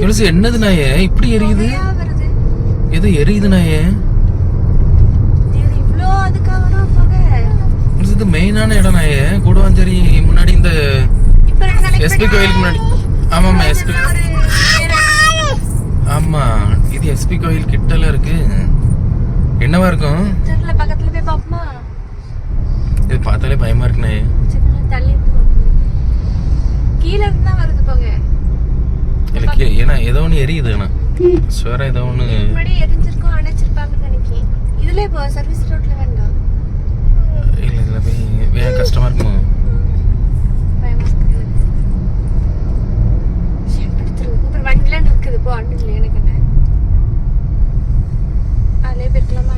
யூனுசு என்னது நாயே இப்படி எரியுது? எது எரியுது நாயே இது மெயினான இடம் நாயே கூடுவாஞ்சேரி முன்னாடி இந்த எஸ்பி கோயிலுக்கு முன்னாடி. ஆமாம்மா எஸ்பி ஆமா இது எஸ்பி கோயில் கிட்டல இருக்கு. என்னவா இருக்கும்? பக்கத்துல போய் பாப்போமா இது பார்த்தாலே பயமா இருக்குண்ணே சரி, கொஞ்சம் தள்ளி இருந்து பாப்போம். கீழ இருந்து தான் வருது புகை எனக்கு ஏன்னா ஏதோ ஒன்று எரியுது ஆனா ஸ்வேரா ஏதோ ஒன்று முன்னாடி எரிஞ்சிருக்கும் அணைச்சிருப்பாங்கன்னு நினைக்கிறேன். இதுல இப்போ சர்வீஸ் ரோட்ல வேண்டாம் இல்லை இதில் போய் ஏன் கஷ்டமா இருக்குமோ? வண்டிலாம் நிக்குது போ அண்ணன் இல்லை எனக்கு என்ன? அதுலயே போயிருக்கலாமா.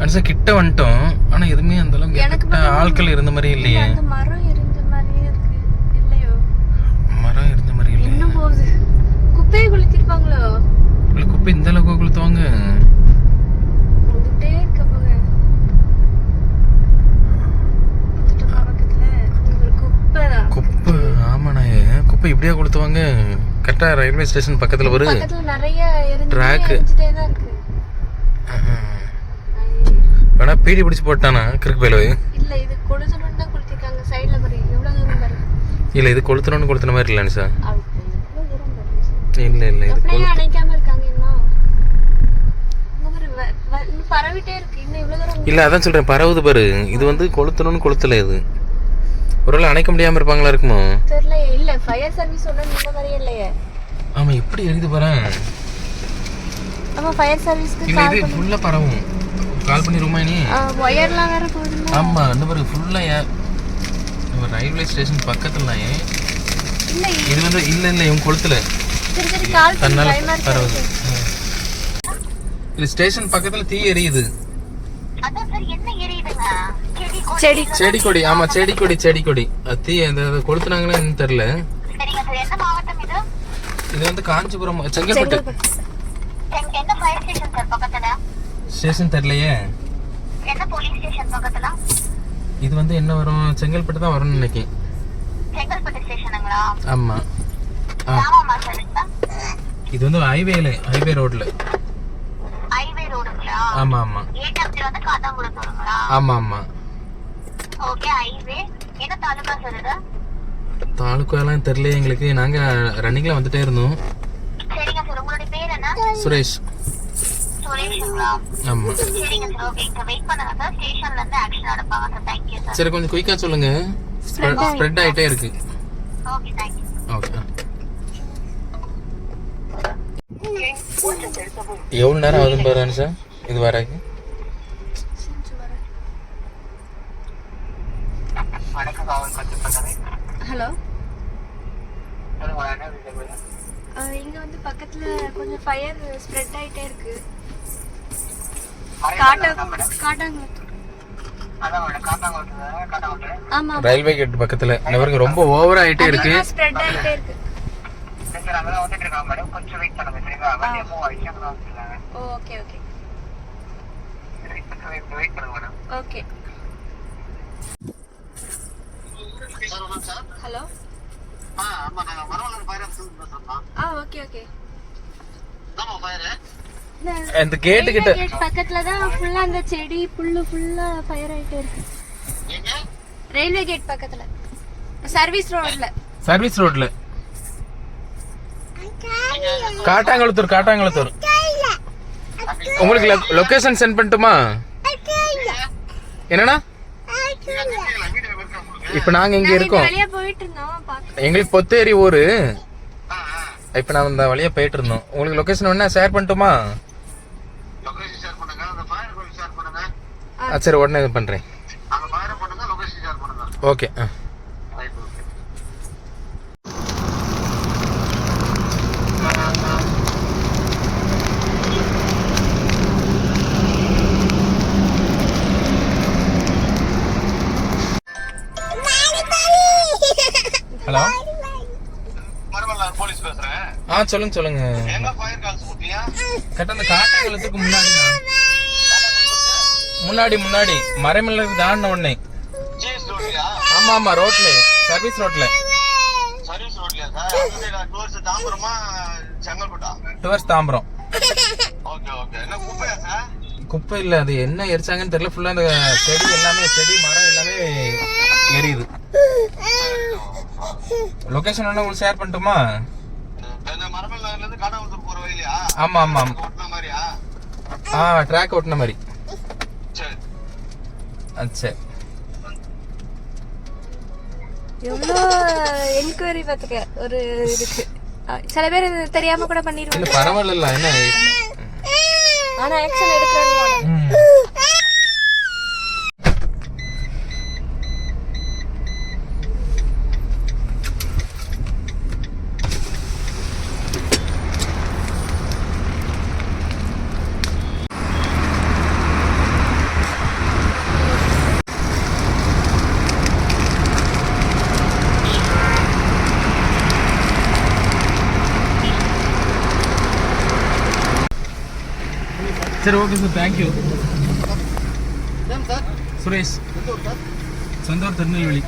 அனுசா கிட்ட வந்துட்டோம். ஆனா எதுவுமே அந்த அளவுக்கு ஆட்கள் இருந்த மாதிரி இல்ல, இல்லையே மரம் எரிஞ்ச மாதிரியே இருக்கு இல்லையோ மரம் இருந்த மாதிரி இல்லையே இன்னும் போகுது குப்பையை கொளுத்திருப்பாங்களோ? இல்லை குப்பை இந்த அளவுக்கு கொளுத்துவாங்க. குப்பை ஆமாண்ணே குப்பை இப்படியா கொளுத்துவாங்க? கரெக்டா ரயில்வே ஸ்டேஷன் பக்கத்துல ஒரு ஐயே. வேணா பீடி பிடிச்சி போட்டானா கிறுக்கு பயில இல்ல இது கொளுத்தணும்னு கொளுத்திருக்காங்க. சைடுல பாரு எவ்வளவு இல்ல இது கொளுத்தணும்னு கொளுத்துன மாதிரி இல்லை அனுசா அவுட் எவ்வளவு தூரம் பாரு இல்ல இல்ல இது இல்ல அதான் சொல்றேன் பரவுது பாரு. இது வந்து கொளுத்தணும்னு கொளுத்தல இது. ஒருவேளை அணைக்க முடியாம இருப்பாங்களா இருக்குமோ? தெரியல இல்ல ஃபயர் சர்வீஸ் ஒன்றும் இந்த மாதிரியே இல்லையே. ஆமா எப்படி எரியுது பாரு. ஆமா ஃபயர் சர்வீஸ்க்கு இல்ல இது ஃபுல்லா பரவும். கால் பண்ணிருமா நீ ஒயர்லாம் வேற போகுதுல்ல ஆமா இந்த பாரு ஃபுல்லா ரயில்வே ஸ்டேஷன் பக்கத்துல இல்ல இது வந்து இல்ல இல்ல இவங்க கொளுத்தல. தன்னால பரவுது இது ஸ்டேஷன் பக்கத்துல தீ எரியுது. செடி கொடி. ஆமா செடி கொடி செடி கொடி. தீ அந்த என்னன்னு தெரியல. சரிங்க சார் எந்த மாவட்டம் இது? இது வந்து காஞ்சிபுரம் செங்கல்பட்டு. ஸ்டேஷன் தெரியலையே. எந்த போலீஸ் ஸ்டேஷன் பக்கத்துல? இது வந்து என்ன வரும்? செங்கல்பட்டு தான் வரும்னு நினைக்கிறேன் செங்கல்பட்டு ஸ்டேஷனுங்களா ஆமா. ஆ. இது வந்து ஹைவேல ஹைவே ரோட்ல ஹைவே ரோடுங்களா ஆமா ஆமா. ஏடிஎம்ல வந்து காத்தாங்குளம் வருங்களா ஆமா ஆமா. ஓகே ஹைவே என்ன தாலுகா இது? தாலுக்காலாம் தெரியல எங்களுக்கு. நாங்க ரன்னிங்ல வந்துட்டே இருந்தோம். சரிங்க சார் உங்களுடைய பேர் என்ன? சுரேஷ். சார் கொஞ்சம் குயிக்கா சொல்லுங்க. ஸ்ப்ரெட் ஆயிட்டே. இருக்கு. ஓகே தேங்க்யூ ஓகே எவ்வளவு நேரம் ஆகுதுன்னு பாரு அனுஷா? இது வரக்கு ஹலோ? இங்க வந்து பக்கத்துல கொஞ்சம் ஃபயர் ஸ்ப்ரெட் ஆயிட்டே இருக்கு. ரயில்வே கேட் பக்கத்துல. இந்த பாருங்க ரொம்ப ஓவர் ஆயிட்டே இருக்கு. ஸ்ப்ரெட் ஆயிட்டே இருக்கு. கொஞ்சம் வெயிட் பண்ணுங்க சரிங்களா? வண்டியை மூவ் ஆயிடுச்சு ஓகே ஓகே வெயிட் பண்ணுங்க மேடம் ஓகே ஹலோ ஆ ஆமா நாங்க மரவலர் ஃபயர் ஆஃபீஸ் பேசுறோம் ஆ ஓகே ஓகே நம்ம ஃபயர் இந்த கேட்டு கிட்ட கேட் பக்கத்துல தான் ஃபுல்லா அந்த செடி புல்லு ஃபுல்லா ஃபயர் ஆயிட்டே இருக்கு. ரயில்வே கேட் பக்கத்துல. சர்வீஸ் ரோட்ல சர்வீஸ் ரோட்ல காட்டாங்குளத்தூர் காட்டாங்குளத்தூர். உங்களுக்கு லொகேஷன் சென்ட் பண்ணட்டுமா? என்னண்ணா? இப்ப நாங்க இங்க இருக்கோம். வெளிய போயிட்டு இருந்தோம் பாக்க எங்களுக்கு பொத்தேரி ஊரு. இப்ப நான் இந்த வழியா போயிட்டு இருந்தோம் உங்களுக்கு லொகேஷன் வேணா ஷேர் பண்ணட்டுமா? லொகேஷன் ஷேர் பண்ணுங்க. அந்த ஃபயர் கோயில் ஷேர் பண்ணுங்க. ஆ, சரி உடனே இது பண்றேன். அங்க ஃபயர் பண்ணுங்க லொகேஷன் ஷேர் பண்ணுங்க. ஓகே ஆ. ஹலோ போலீஸ் பேசுறேன். ஆ சொல்லுங்க சொல்லுங்க. எங்க ஃபயர் கால்ஸ் கொடுத்தீங்க கரெக்டா அந்த காட்டாங்குளத்துக்கு முன்னாடி முன்னாடி முன்னாடி. மறைமலை தாண்டின உடனே ஆமா ஆமா ரோட்ல சர்வீஸ் ரோட்ல. டுவர்ஸ் தாம்பரம் குப்பை இல்லை அது என்ன எரிச்சாங்கன்னு தெரியல. ஃபுல்லாக அந்த செடி எல்லாமே செடி மரம் எல்லாமே எரியுது. லொக்கேஷன் வேணா உங்களுக்கு ஷேர் பண்ணட்டுமா? ஆமாம் ஓட்டின மாதிரியா? ஆ ட்ராக் ஓட்டின மாதிரி. சரி. எவ்வளோ என்கொயரி பார்த்துக்க? ஒரு இதுக்கு. சில பேர் இது தெரியாம கூட பண்ணிடுவாங்க. பரவாயில்ல என்ன? ஆனா ஆக்ஷன் எடுக்கிறாங்க சரி ஓகே சார் தேங்க்யூ சுரேஷ். சொந்த ஊர் திருநெல்வேலி.